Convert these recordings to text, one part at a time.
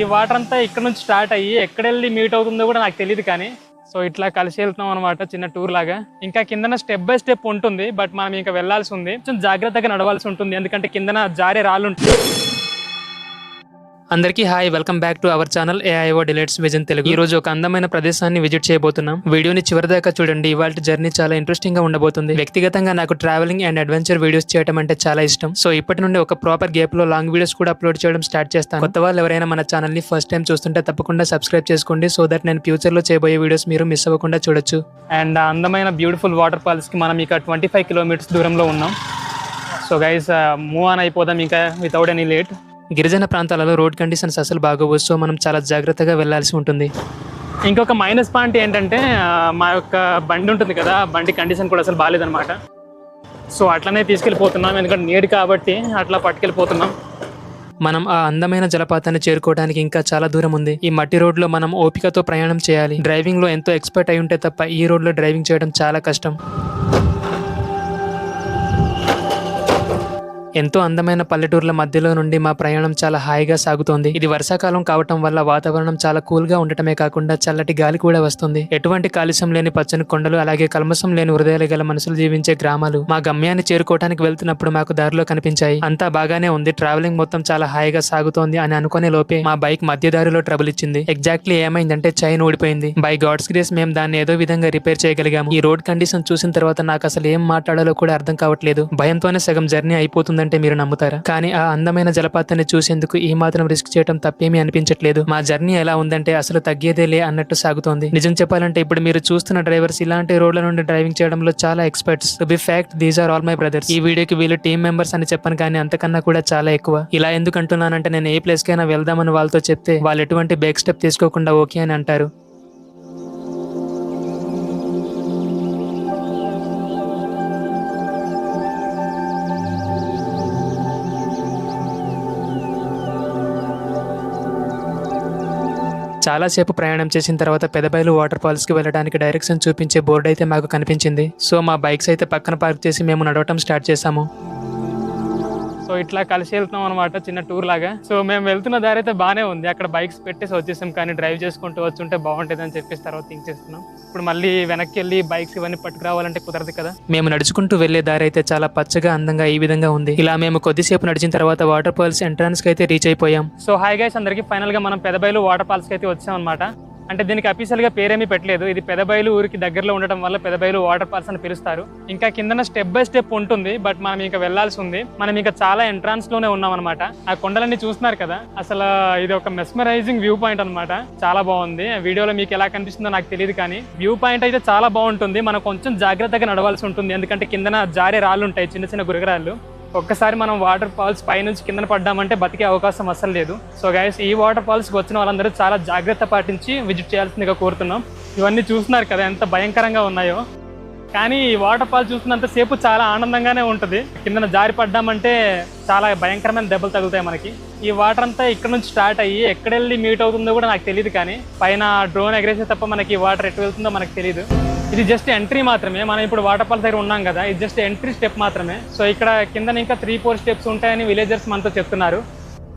ఈ వాటర్ అంతా ఇక్కడ నుంచి స్టార్ట్ అయ్యి ఎక్కడ వెళ్ళి మీట్ అవుతుందో కూడా నాకు తెలియదు కానీ సో ఇట్లా కలిసి వెళ్తున్నాం అనమాట చిన్న టూర్ లాగా. ఇంకా కిందన స్టెప్ బై స్టెప్ ఉంటుంది బట్ మనం ఇంకా వెళ్ళాల్సి ఉంది. కొంచెం జాగ్రత్తగా నడవాల్సి ఉంటుంది ఎందుకంటే కిందన జారే రాళ్ళు ఉంటుంది అందరికీ hi welcome back to our channel AIO delights vision Telugu ఈ రోజు ఒక అందమైన ప్రదేశాన్ని విజిట్ చేయబోతున్నాం. వీడియోని చివరి దాకా చూడండి. ఇవాళ జర్నీ చాలా ఇంట్రెస్టింగ్గా ఉండబోతుంది. వ్యక్తిగతంగా నాకు ట్రావెలింగ్ అండ్ అడ్వెంచర్ వీడియోస్ చేయడం అంటే చాలా ఇష్టం. సో ఇప్పటి నుండి ఒక ప్రాపర్ గ్యాప్లో లాంగ్ వీడియోస్ కూడా అప్లోడ్ చేయడం స్టార్ట్ చేస్తాను. కొత్త వాళ్ళు ఎవరైనా మన ఛానల్ని ఫస్ట్ టైం చూస్తుంటే తప్పకుండా సబ్స్క్రైబ్ చేసుకోండి. సో దట్ నేను ఫ్యూచర్లో చేయబోయే వీడియోస్ మీరు మిస్ అవ్వకుండా చూడొచ్చు. అండ్ అందమైన బ్యూటిఫుల్ వాటర్ ఫాల్స్కి మనం ఇక ట్వంటీ ఫైవ్ కిలోమీటర్స్ దూరంలో ఉన్నాం. సో గైస్ మూవ్ ఆన్ అయిపోదాం ఇంకా వితౌట్ ఎనీ లేట్ గిరిజన ప్రాంతాలలో రోడ్ కండిషన్స్ అసలు బాగోవు సో మనం చాలా జాగ్రత్తగా వెళ్ళాల్సి ఉంటుంది. ఇంకొక మైనస్ పాయింట్ ఏంటంటే మా యొక్క బండి ఉంటుంది కదా బండి కండిషన్ కూడా అసలు బాగాలేదనమాట సో అట్లనే తీసుకెళ్ళిపోతున్నాం ఎందుకంటే నీడు కాబట్టి అట్లా పట్టుకెళ్ళిపోతున్నాం. మనం ఆ అందమైన జలపాతాన్ని చేరుకోవడానికి ఇంకా చాలా దూరం ఉంది. ఈ మట్టి రోడ్లో మనం ఓపికతో ప్రయాణం చేయాలి. డ్రైవింగ్లో ఎంతో ఎక్స్పర్ట్ అయి ఉంటే తప్ప ఈ రోడ్లో డ్రైవింగ్ చేయడం చాలా కష్టం. ఎంతో అందమైన పల్లెటూర్ల మధ్యలో నుండి మా ప్రయాణం చాలా హాయిగా సాగుతోంది. ఇది వర్షాకాలం కావటం వల్ల వాతావరణం చాలా కూల్గా ఉండటమే కాకుండా చల్లటి గాలి కూడా వస్తుంది. ఎటువంటి కాలుష్యం లేని పచ్చని కొండలు అలాగే కల్మసం లేని హృదయాలు గల మనుషులు జీవించే గ్రామాలు మా గమ్యాన్ని చేరుకోవడానికి వెళ్తున్నప్పుడు మాకు దారిలో కనిపించాయి. అంతా బాగానే ఉంది. ట్రావెలింగ్ మొత్తం చాలా హాయిగా సాగుతోంది అని అనుకునే లోపే మా బైక్ మధ్య దారిలో ట్రబుల్ ఇచ్చింది. ఎగ్జాక్ట్లీ ఏమైందంటే చైన్ ఊడిపోయింది. బై గాడ్స్ గ్రేస్ మేము దాన్ని ఏదో విధంగా రిపేర్ చేయగలిగాము. ఈ రోడ్ కండిషన్ చూసిన తర్వాత నాకు అసలు ఏం మాట్లాడాలో కూడా అర్థం కావట్లేదు. భయంతోనే సగం జర్నీ అయిపోతుంది ఉందంటే మీరు నమ్ముతారా? కానీ ఆ అందమైన జలపాతాన్ని చూసేందుకు ఈ మాత్రం రిస్క్ చేయడం తప్పేమీ అనిపించట్లేదు. మా జర్నీ ఎలా ఉందంటే అసలు తగ్గేదేలే అన్నట్టు సాగుతోంది. నిజం చెప్పాలంటే ఇప్పుడు మీరు చూస్తున్న డ్రైవర్స్ ఇలాంటి రోడ్ల నుండి డ్రైవింగ్ చేయడంలో చాలా experts to be fact these are all my brothers ఈ వీడియోకి వీళ్ళు టీమ్ మెంబర్స్ అని చెప్పను కానీ అంతకన్నా కూడా చాలా ఎక్కువ. ఇలా ఎందుకు అంటున్నానంటే నేను ఏ ప్లేస్ కైనా వెళ్దామని వాళ్ళతో చెప్తే వాళ్ళు ఎటువంటి బ్రేక్ స్టెప్ తీసుకోకుండా ఓకే అని అంటారు. చాలాసేపు ప్రయాణం చేసిన తర్వాత పెదబైలు వాటర్ ఫాల్స్కి వెళ్ళడానికి డైరెక్షన్ చూపించే బోర్డు అయితే మాకు కనిపించింది. సో మా బైక్స్ అయితే పక్కన పార్క్ చేసి మేము నడవటం స్టార్ట్ చేసాము సో ఇట్లా కలిసి వెళ్తున్నాం అనమాట చిన్న టూర్ లాగా. సో మేము వెళ్తున్న దారి అయితే బాగానే ఉంది. అక్కడ బైక్స్ పెట్టేసి వచ్చేసాం కానీ డ్రైవ్ చేసుకుంటూ వచ్చుంటే బాగుంటుంది అని చెప్పేసి తర్వాత థింక్ చేస్తున్నాం. ఇప్పుడు మళ్ళీ వెనక్కి వెళ్ళి బైక్స్ ఇవన్నీ పట్టుకురావాలంటే కుదరదు కదా. మేము నడుచుకుంటూ వెళ్ళే దారి అయితే చాలా పచ్చగా అందంగా ఈ విధంగా ఉంది. ఇలా మేము కొద్దిసేపు నడిచిన తర్వాత వాటర్ ఫాల్స్ ఎంట్రన్స్కి అయితే రీచ్ అయిపోయాం. సో హాయ్ గైస్ అందరికి ఫైనల్గా మనం పెదబైలు వాటర్ ఫాల్స్కి అయితే వచ్చాం అనమాట అంటే దీనికి అఫీషియల్గా పేరేమీ పెట్టలేదు. ఇది పెదబైలు ఊరికి దగ్గరలో ఉండటం వల్ల పెదబైలు వాటర్ ఫాల్స్ అని పిలుస్తారు. ఇంకా కిందన స్టెప్ బై స్టెప్ ఉంటుంది బట్ మనం ఇంకా వెళ్ళాల్సి ఉంది. మనం ఇంకా చాలా ఎంట్రన్స్లోనే ఉన్నాం అనమాట ఆ కొండలన్నీ చూస్తున్నారు కదా అసలు ఇది ఒక మెస్మరైజింగ్ వ్యూ పాయింట్ అన్నమాట. చాలా బాగుంది. వీడియోలో మీకు ఎలా కనిపిస్తుందో నాకు తెలియదు కానీ వ్యూ పాయింట్ అయితే చాలా బాగుంటుంది. మనం కొంచెం జాగ్రత్తగా నడవాల్సి ఉంటుంది. ఎందుకంటే కిందన జారే రాళ్ళు ఉంటాయి చిన్న చిన్న గురగరాళ్ళు. ఒక్కసారి మనం వాటర్ ఫాల్స్ పైనుంచి కింద పడ్డామంటే బతికే అవకాశం అసలు లేదు. సో గైస్ ఈ వాటర్ ఫాల్స్కి వచ్చిన వాళ్ళందరూ చాలా జాగ్రత్త పాటించి విజిట్ చేయాల్సిందిగా కోరుతున్నాం. ఇవన్నీ చూస్తున్నారు కదా ఎంత భయంకరంగా ఉన్నాయో. కానీ ఈ వాటర్ ఫాల్ చూస్తున్నంత సేపు చాలా ఆనందంగానే ఉంటుంది. కిందన జారి పడ్డామంటే చాలా భయంకరమైన దెబ్బలు తగులుతాయి మనకి. ఈ వాటర్ అంతా ఇక్కడ నుంచి స్టార్ట్ అయ్యి ఎక్కడెళ్ళి మీట్ అవుతుందో కూడా నాకు తెలియదు కానీ పైన డ్రోన్ ఎగరేసే తప్ప మనకి ఈ వాటర్ ఎటు వెళ్తుందో మనకు తెలియదు ఇది జస్ట్ ఎంట్రీ మాత్రమే. మనం ఇప్పుడు వాటర్ఫాల్స్ దగ్గర ఉన్నాం కదా ఇది జస్ట్ ఎంట్రీ స్టెప్ మాత్రమే. సో ఇక్కడ కింద ఇంకా త్రీ ఫోర్ స్టెప్స్ ఉంటాయని విలేజర్స్ మనతో చెప్తున్నారు.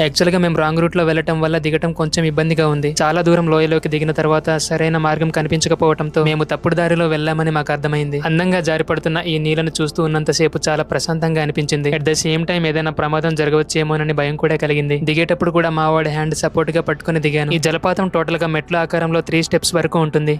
యాక్చువల్గా మేము రాంగ్ రూట్లో వెళ్ళటం వల్ల దిగటం కొంచెం ఇబ్బందిగా ఉంది. చాలా దూరం లోయలోకి దిగిన తర్వాత సరైన మార్గం కనిపించకపోవడంతో మేము తప్పుడు దారిలో వెళ్ళామని మాకు అర్థమైంది. అందంగా జారిపడుతున్న ఈ నీళ్ళను చూస్తూ ఉన్నంతసేపు చాలా ప్రశాంతంగా అనిపించింది. అట్ ద సేమ్ టైం ఏదైనా ప్రమాదం జరగవచ్చేమోనని భయం కూడా కలిగింది. దిగేటప్పుడు కూడా మా వాడి హ్యాండ్ సపోర్ట్గా పట్టుకుని దిగాను. ఈ జలపాతం టోటల్గా మెట్ల ఆకారంలో త్రీ స్టెప్స్ వరకు ఉంటుంది.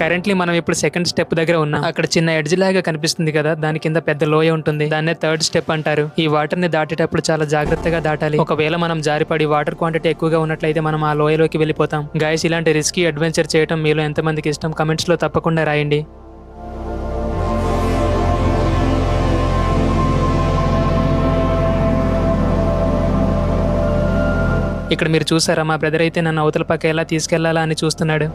కరెంట్లీ మనం ఇప్పుడు సెకండ్ స్టెప్ దగ్గర ఉన్నాం. అక్కడ చిన్న ఎడ్జ్ లాగా కనిపిస్తుంది కదా దాని కింద పెద్ద లోయ ఉంటుంది. దాన్నే థర్డ్ స్టెప్ అంటారు. ఈ వాటర్ని దాటేటప్పుడు చాలా జాగ్రత్తగా దాటాలి. ఒకవేళ మనం జారిపడి వాటర్ క్వాంటిటీ ఎక్కువగా ఉన్నట్లయితే మనం ఆ లోయలోకి వెళ్ళిపోతాం. గాయస్ ఇలాంటి రిస్కీ అడ్వెంచర్ చేయడం మీలో ఎంతమందికి ఇష్టం? కమెంట్స్లో తప్పకుండా రాయండి. ఇక్కడ మీరు చూసారా మా బ్రదర్ అయితే నన్ను అవతల పక్క ఎలా తీసుకెళ్ళాలా అని చూస్తున్నాడు.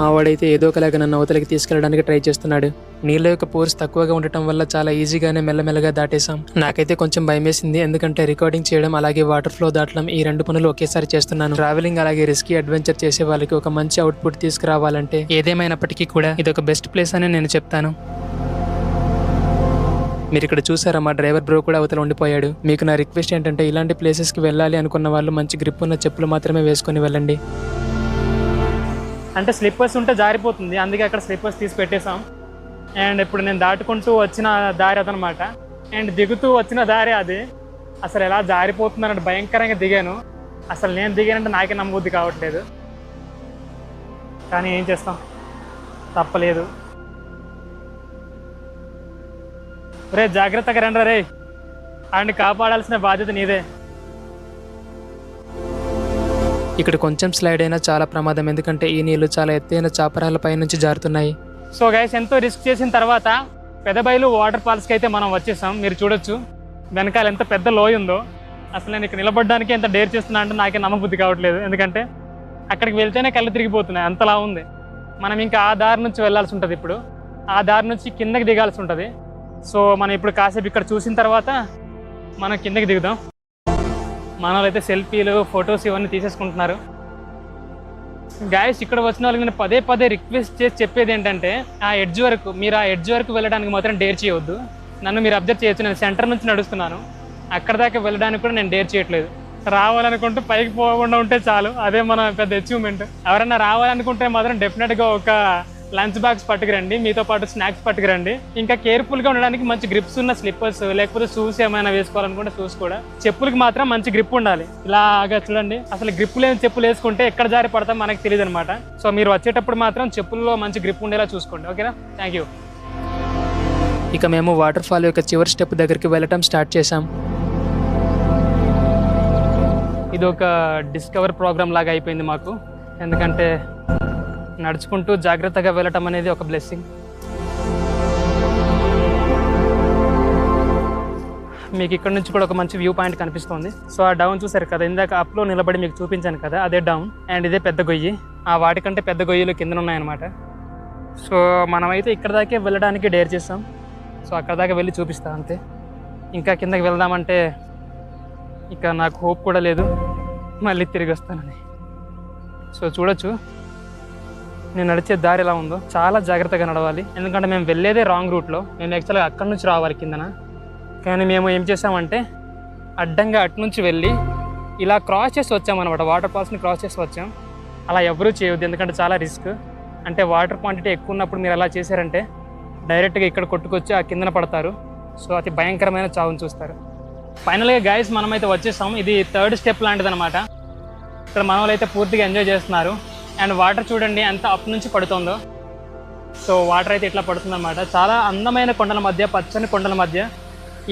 మా వాడైతే ఏదో ఒకలాగా నన్ను అవతలకి తీసుకెళ్ళడానికి ట్రై చేస్తున్నాడు. నీళ్ళ యొక్క పోర్స్ తక్కువగా ఉండటం వల్ల చాలా ఈజీగానే మెల్లమెల్లగా దాటేశాం. నాకైతే కొంచెం భయమేసింది ఎందుకంటే రికార్డింగ్ చేయడం అలాగే వాటర్ ఫ్లో దాటడం ఈ రెండు పనులు ఒకేసారి చేస్తున్నాను. ట్రావెలింగ్ అలాగే రిస్కీ అడ్వెంచర్ చేసే వాళ్ళకి ఒక మంచి అవుట్పుట్ తీసుకురావాలంటే ఏదేమైనప్పటికీ కూడా ఇది ఒక బెస్ట్ ప్లేస్ అని నేను చెప్తాను. మీరు ఇక్కడ చూసారా మా డ్రైవర్ బ్రో కూడా అవతల ఉండిపోయాడు. మీకు నా రిక్వెస్ట్ ఏంటంటే ఇలాంటి ప్లేసెస్కి వెళ్ళాలి అనుకున్న వాళ్ళు మంచి గ్రిప్ ఉన్న చెప్పులు మాత్రమే వేసుకొని వెళ్ళండి. అంటే స్లిప్పర్స్ ఉంటే జారిపోతుంది. అందుకే అక్కడ స్లిప్పర్స్ తీసి పెట్టేశాం. అండ్ ఇప్పుడు నేను దాటుకుంటూ వచ్చిన దారి అదనమాట. అండ్ దిగుతూ వచ్చిన దారి అది. అసలు ఎలా జారిపోతుందన్నట్టు భయంకరంగా దిగాను. అసలు నేను దిగానంటే నాకే నమ్మబుద్ధి కావట్లేదు. కానీ ఏం చేస్తాం? తప్పలేదు. రే జాగ్రత్తగా రండి రే ఆయన్ని కాపాడాల్సిన బాధ్యత నీదే. ఇక్కడ కొంచెం స్లైడ్ అయినా చాలా ప్రమాదం ఎందుకంటే ఈ నీళ్ళు చాలా ఎత్తైన చాపరాలపై నుంచి జారుతున్నాయి. సో గైస్ ఎంతో రిస్క్ చేసిన తర్వాత పెదబైలు వాటర్ ఫాల్స్కి అయితే మనం వచ్చేసాం. మీరు చూడొచ్చు వెనకాల ఎంత పెద్ద లోయ ఉందో. అసలు నేను ఇక్కడ నిలబడడానికి ఎంత డేర్ చేస్తున్నా అంటే నాకే నమ్మబుద్ధి కావట్లేదు. ఎందుకంటే అక్కడికి వెళ్తేనే కళ్ళు తిరిగిపోతున్నాయి. అంతలా ఉంది. మనం ఇంకా ఆ దారి నుంచి వెళ్ళాల్సి ఉంటుంది ఇప్పుడు. ఆ దారి నుంచి కిందకి దిగాల్సి ఉంటుంది. సో మనం ఇప్పుడు కాసేపు ఇక్కడ చూసిన తర్వాత మనం కిందకి దిగుదాం. మన అయితే సెల్ఫీలు ఫొటోస్ ఇవన్నీ తీసేసుకుంటున్నారు. గాయస్ ఇక్కడ వచ్చిన వాళ్ళకి నేను పదే పదే రిక్వెస్ట్ చేసి చెప్పేది ఏంటంటే ఆ ఎడ్జ్ వరకు మీరు ఆ ఎడ్జ్ వరకు వెళ్ళడానికి మాత్రం డేర్ చేయవద్దు నన్ను మీరు అబ్జర్వ్ చేయొచ్చు నేను సెంటర్ నుంచి నడుస్తున్నాను. అక్కడ దాకా వెళ్ళడానికి కూడా నేను డేర్ చేయట్లేదు. రావాలనుకుంటే పైకి పోకుండా ఉంటే చాలు. అదే మన పెద్ద అచీవ్మెంట్ ఎవరైనా రావాలనుకుంటే మాత్రం డెఫినెట్గా ఒక లంచ్ బాక్స్ పట్టుకురండి మీతో పాటు స్నాక్స్ పట్టుకురండి. ఇంకా కేర్ఫుల్గా ఉండడానికి మంచి గ్రిప్స్ ఉన్న స్లిప్పర్స్ లేకపోతే షూస్ ఏమైనా వేసుకోవాలనుకుంటే షూస్ కూడా. చెప్పులకి మాత్రం మంచి గ్రిప్ ఉండాలి. ఇలాగా చూడండి అసలు గ్రిప్ లేని చెప్పులు వేసుకుంటే ఎక్కడ జారి పడతాం మనకు తెలియదు అనమాట సో మీరు వచ్చేటప్పుడు మాత్రం చెప్పుల్లో మంచి గ్రిప్ ఉండేలా చూసుకోండి ఓకేనా? Thank you. ఇక మేము వాటర్ ఫాల్ యొక్క చివరి స్టెప్ దగ్గరికి వెళ్ళటం స్టార్ట్ చేసాం ఇది ఒక డిస్కవర్ ప్రోగ్రామ్ లాగా అయిపోయింది మాకు. ఎందుకంటే నడుచుకుంటూ జాగ్రత్తగా వెళ్ళటం అనేది ఒక బ్లెస్సింగ్ మీకు ఇక్కడ నుంచి కూడా ఒక మంచి వ్యూ పాయింట్ కనిపిస్తుంది. సో ఆ డౌన్ చూసారు కదా ఇందాక అప్లో నిలబడి మీకు చూపించాను కదా అదే డౌన్ అండ్ ఇదే పెద్ద గొయ్యి. ఆ వాటికంటే పెద్ద గొయ్యిలు కింద ఉన్నాయన్నమాట. సో మనమైతే ఇక్కడ దాకే వెళ్ళడానికి డేర్ చేస్తాం. సో అక్కడ దాకా వెళ్ళి చూపిస్తాం అంతే. ఇంకా కిందకి వెళ్దామంటే ఇక నాకు హోప్ కూడా లేదు. మళ్ళీ తిరిగి వస్తానని. సో చూడొచ్చు. నేను నడిచే దారి ఎలా ఉందో చాలా జాగ్రత్తగా నడవాలి. ఎందుకంటే మేము వెళ్ళేదే రాంగ్ రూట్లో మేము యాక్చువల్గా అక్కడి నుంచి రావాలి కిందన. కానీ మేము ఏం చేసామంటే అడ్డంగా అటు నుంచి వెళ్ళి ఇలా క్రాస్ చేసి వచ్చామన్నమాట. వాటర్ ఫాల్స్ని క్రాస్ చేసి వచ్చాం. అలా ఎవరూ చేయొద్దు. ఎందుకంటే చాలా రిస్క్ అంటే వాటర్ క్వాంటిటీ ఎక్కువ ఉన్నప్పుడు మీరు అలా చేశారంటే డైరెక్ట్గా ఇక్కడ కొట్టుకొచ్చి ఆ కిందన పడతారు. సో అతి భయంకరమైన చావును చూస్తారు. ఫైనల్గా గైస్ మనమైతే వచ్చేసాం ఇది థర్డ్ స్టెప్ లాంటిది అనమాట ఇక్కడ మనవాళ్ళు అయితే పూర్తిగా ఎంజాయ్ చేస్తున్నారు. అండ్ వాటర్ చూడండి ఎంత అప్ నుంచి పడుతుందో. సో వాటర్ అయితే ఇట్లా పడుతుందన్నమాట. చాలా అందమైన కొండల మధ్య పచ్చని కొండల మధ్య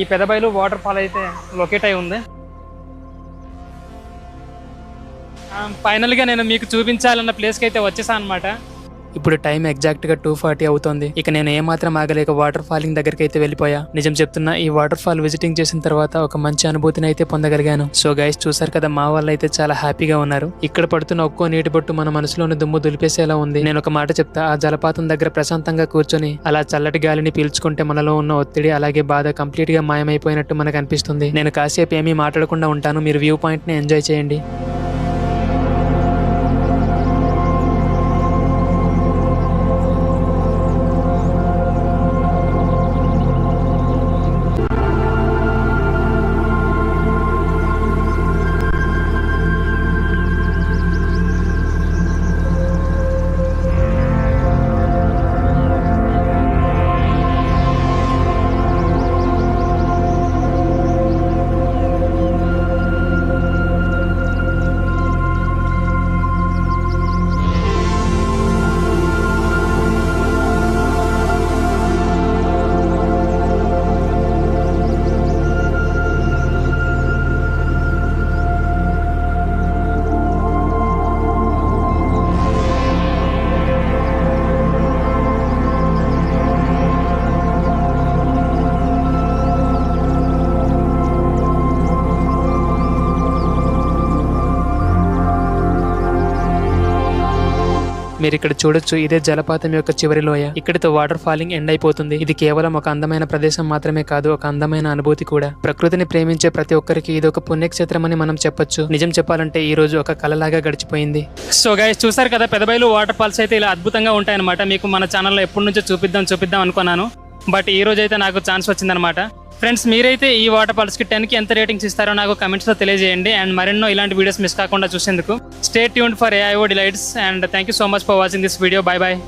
ఈ పెదబైలు వాటర్ ఫాల్ అయితే లొకేట్ అయి ఉంది. ఫైనల్గా నేను మీకు చూపించాలన్న ప్లేస్కి అయితే వచ్చేసాను అనమాట ఇప్పుడు టైం ఎగ్జాక్ట్గా టూ ఫార్టీ అవుతోంది. ఇక నేను ఏమాత్రం ఆగలేక వాటర్ ఫాలింగ్ దగ్గరికి అయితే వెళ్ళిపోయా. నిజం చెప్తున్నా ఈ వాటర్ ఫాల్ విజిటింగ్ చేసిన తర్వాత ఒక మంచి అనుభూతిని అయితే పొందగలిగాను. సో గైస్ చూసారు కదా మా వాళ్ళు అయితే చాలా హ్యాపీగా ఉన్నారు. ఇక్కడ పడుతున్న ఒక్కో నీటి బొట్టు మన మనసులోని దుమ్ము దులిపేసేలా ఉంది. నేను ఒక మాట చెప్తా ఆ జలపాతం దగ్గర ప్రశాంతంగా కూర్చొని అలా చల్లటి గాలిని పీల్చుకుంటే మనలో ఉన్న ఒత్తిడి అలాగే బాధ కంప్లీట్గా మాయమైపోయినట్టు మనకు అనిపిస్తుంది. నేను కాసేపు ఏమీ మాట్లాడకుండా ఉంటాను. మీరు వ్యూ పాయింట్ని ఎంజాయ్ చేయండి. మీరు ఇక్కడ చూడొచ్చు ఇదే జలపాతం యొక్క చివరి లోయ. ఇక్కడితో వాటర్ ఫాలింగ్ ఎండ్ అయిపోతుంది. ఇది కేవలం ఒక అందమైన ప్రదేశం మాత్రమే కాదు ఒక అందమైన అనుభూతి కూడా. ప్రకృతిని ప్రేమించే ప్రతి ఒక్కరికి ఇది ఒక పుణ్యక్షేత్రం అని మనం చెప్పొచ్చు. నిజం చెప్పాలంటే ఈ రోజు ఒక కలలాగా గడిచిపోయింది. సో గైస్ చూసారు కదా పెదబైలు వాటర్ ఫాల్స్ అయితే ఇలా అద్భుతంగా ఉంటాయన్నమాట. మీకు మన ఛానల్లో ఎప్పటి నుంచో చూపిద్దాం చూపిద్దాం అనుకున్నాను. బట్ ఈ రోజు అయితే నాకు ఛాన్స్ వచ్చిందనమాట ఫ్రెండ్స్ మీరైతే ఈ వాటర్ ఫాల్స్కి టెన్కి ఎంత రేటింగ్స్ ఇస్తారో నాకు కమెంట్స్లో తెలియజేయండి. అండ్ మరెన్నో ఇలాంటి వీడియోస్ మిస్ కాకుండా చూసేందుకు. Stay tune for AIO delights and thank you so much for watching this video bye bye